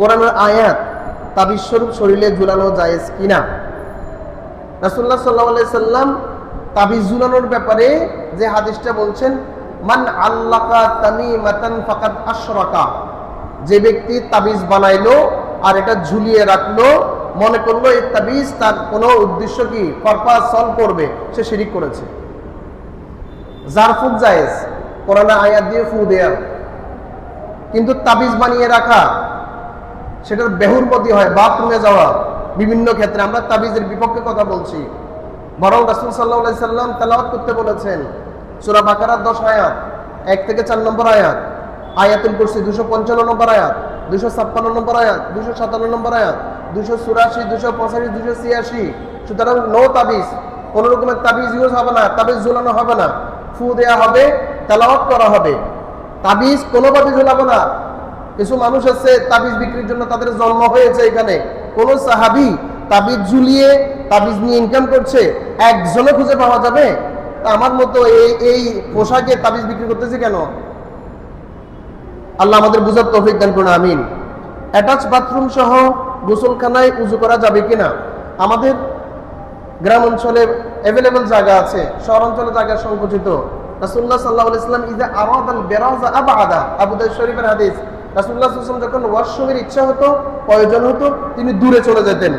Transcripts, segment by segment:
কোরআনের আয়াত তাবিজ স্বরূপ শরীরে ঝুলানো জায়েজ কিনা? রাসুল্লাহ সাল্লাহ সাল্লাম তাবিজ ঝুলানোর ব্যাপারে যে হাদিসটা বলছেন, মান আল্লাকা তামি মাতান ফাকাদ আশরাকা। যে ব্যক্তি তাবিজ বানাইলো আর এটা ঝুলিয়ে রাখল, মনে করল এই তাবিজ তার কোনো উদ্দেশ্য কি? পারপাস সলভ করবে, সে শিরিক করেছে। জারফুক জায়েজ কোরআনে আয়াত দিয়ে ফু দেয়া। কিন্তু তাবিজ বানিয়ে রাখা সেটার বেহুরমতি হয় বাথরুমে যাওয়া। বিভিন্ন ক্ষেত্রে আমরা তাবিজের বিপক্ষে কথা বলছি। বরং রাসুল সাল্লাহ সাল্লাম তেলাওয়াত করতে বলেছেন, সুরা বাকারার দশ আয়াত, এক থেকে চার নম্বর আয়াত, আয়াতুল কুরসি দুশো পঞ্চান্ন নম্বর আয়াত, দুশো ছাপ্পান্ন নম্বর আয়াত, দুশো সাতান্ন নম্বর আয়াত, দুশো চুরাশি, দুশো পঁচাশি, দুশো ছিয়াশি। সুতরাং নো তাবিজ, কোন রকমের তাবিজ ইউজ হবে না, তাবিজ ঝুলানো হবে না। ফু দেয়া হবে, তেলাওয়াত করা হবে। তাবিজ কোনোভাবে ঝুলাবো না। কিছু মানুষ আছে তাবিজ বিক্রির জন্য তাদের জন্ম হয়েছে এখানে। কোন সাহাবি তাবিজ ঝুলিয়ে, তাবিজ নিয়ে ইনকাম করছে, একজনও খুঁজে পাওয়া যাবে? আমার মতো এই এই পোশাকে তাবিজ বিক্রি করতেছে কেন? আল্লাহ আমাদের বুঝার তৌফিক দান করুন, আমিন। অ্যাটাচ বাথরুম সহ গোসলখানায় উজু করা যাবে কিনা? আমাদের গ্রাম অঞ্চলে অ্যাভেলেবল জায়গা আছে, শহর অঞ্চলে জায়গা সংকুচিত। রাসুল্লাহ সাল্লাহ ইসলাম ইজা আরাদ আল বেরাজা আবাদা। আবু দাউদ শরীফের হাদিস রাসুল্লাহ সাল্লাম যখন ওয়াশরুমের ইচ্ছা হতো, প্রয়োজন হতো, তিনি দূরে চলে যেতেন।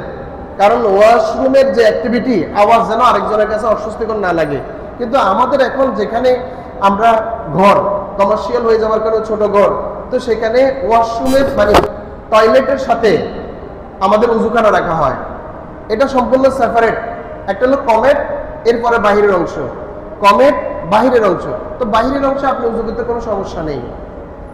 কারণ ওয়াশরুমের যে অ্যাক্টিভিটি আওয়াজ যেন আরেকজনের কাছে অস্বস্তিকর না লাগে। কিন্তু আমাদের এখন যেখানে আমরা ঘর কমার্শিয়াল হয়ে যাওয়ার কারণে ছোট ঘর, তো সেখানে ওয়াশরুমের মানে টয়লেটের সাথে আমাদের উজুখানা রাখা হয়। এটা সম্পূর্ণ সেপারেট একটা হলো কমেট এরপরে বাহিরের অংশ। কমেট বাহিরের অংশ। তো বাহিরের অংশে আপনি উজু করতে কোনো সমস্যা নেই।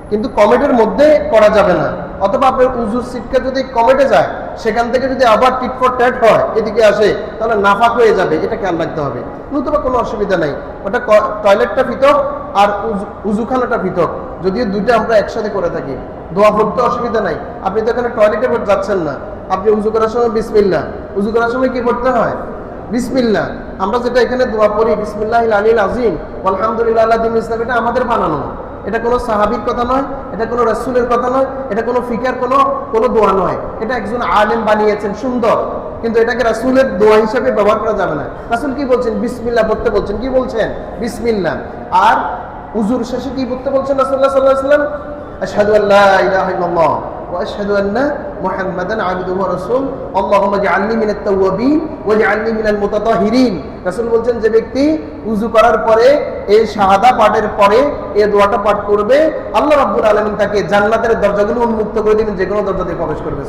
কিন্তু কমেটের মধ্যে করা যাবে না। অথবা আপনার উজুর সিটকা যদি কমেটে যায়, সেখান থেকে যদি আবার টিট ফর ট্যাট হয়, এদিকে আসে, তাহলে নাফাক হয়ে যাবে, এটা খেয়াল রাখতে হবে। নতুবা কোনো অসুবিধা নাই। ওটা টয়লেটটা পৃথক আর উজুখানাটা পৃথক যদিও দুইটা আমরা একসাথে করে থাকি। দোয়া পড়তে অসুবিধা নাই। আপনি তো এখানে টয়লেটে যাচ্ছেন না। আপনি উজু করার সময় বিসমিল্লা উজু করার সময় কি করতে হয়? বিসমিল্লা আমরা যেটা এখানে দোয়া পড়ি বিসমিল্লাহ আলীল আজিম আলহামদুলিল্লাহ আল্লাহ ইসলাম, এটা আমাদের বানানো। এটা কোনো সাহাবির কথা নয়, এটা কোনো রসুলের কথা নয়, এটা কোনো ফিকার কোনো কোনো দোয়া নয়। এটা একজন আলেম বানিয়েছেন, সুন্দর। কিন্তু এটাকে রাসুলের দোয়া হিসাবে ব্যবহার করা যাবে না। রাসুল কি বলছেন? বিসমিল্লা পড়তে বলছেন। কি বলছেন? বিসমিল্লা আর উজুর শেষে কি পড়তে বলছেন রাসুল্লাহ সাল্লাহ সাল্লাম আশহাদু আল্লাহ ইলাহা ইল্লাল্লাহ ওয়া আশহাদু আন্না মুহাম্মাদান আবদুহু ওয়া রাসূল। আল্লাহুম্মা জাআলনি মিনাত তাওয়াবিন ওয়া জাআলনি মিনাল বলছেন, যে ব্যক্তি উযু করার পরে এই শাহাদা পাঠের পরে এই দোয়াটা পাঠ করবে, আল্লাহ রাব্বুল আলামিন তাকে জান্নাতের দরজাগুলো উন্মুক্ত করে দিবেন যে কোনো দরজা দিয়ে প্রবেশ করবে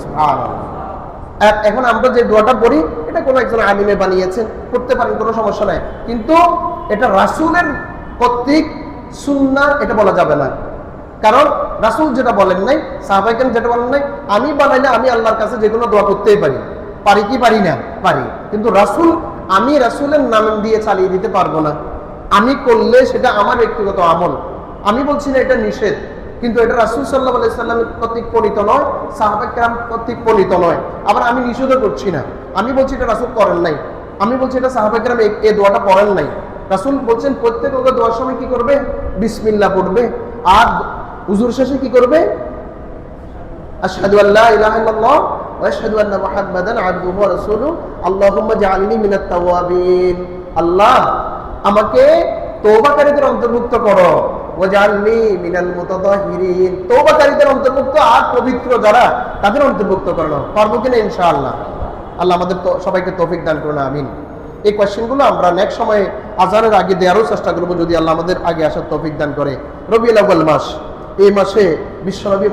এখন আমরা যে দোয়াটা পড়ি, এটা কোনো একজন আলিমে বানিয়েছেন, পড়তে পারেন, কোনো সমস্যা নাই। কিন্তু এটা রাসূলের কর্তৃক সুন্নাহ, এটা বলা যাবে না। কারণ রাসূল যেটা বলেন নাই সাহাবাইকেন যেটা বলেন নাই, আমি বানাইলে আমি আল্লাহর কাছে যে কোনো দোয়া করতেই পারি। পারি কি পারি না? পারি। কিন্তু রাসূল, আমি রাসূলের নাম দিয়ে চালিয়ে দিতে পারব না। আমি করলে সেটা আমার ব্যক্তিগত আমল। আমি বলছি না এটা নিষেধ, কিন্তু এটা রাসূল সাল্লাহ আলাইসাল্লামের কর্তৃক প্রণীত নয় সাহাবাই কর্তৃক প্রণীত নয়। আবার আমি নিষেধও করছি না। আমি বলছি এটা রাসূল করেন নাই। আমি বলছি এটা এই- এই দোয়াটা পড়েন নাই। রাসূল বলছেন, প্রত্যেক ওকে দোয়ার সময় কি করবে? বিসমিল্লাহ পড়বে। আর হুজুর শেষে কি করবে? আল্লাহ আমাকে তওবাকারীদের অন্তর্ভুক্ত করো। ওয়াজআলনি মিনাল তওবাকারীদের অন্তর্ভুক্ত আর পবিত্র যারা, তাদের অন্তর্ভুক্ত করো। পারব কিনা ইনশাআল্লাহ? আল্লাহ আমাদের সবাইকে তৌফিক দান আমিন। এই কোয়েশ্চেনগুলো আমরা নেক্সট সময়ে আজানের আগে দেওয়ারও চেষ্টা করব, যদি আল্লাহ আমাদের আগে আসার তৌফিক দান করে। রবিউল মাস। এই মাসে বিশ্বনবী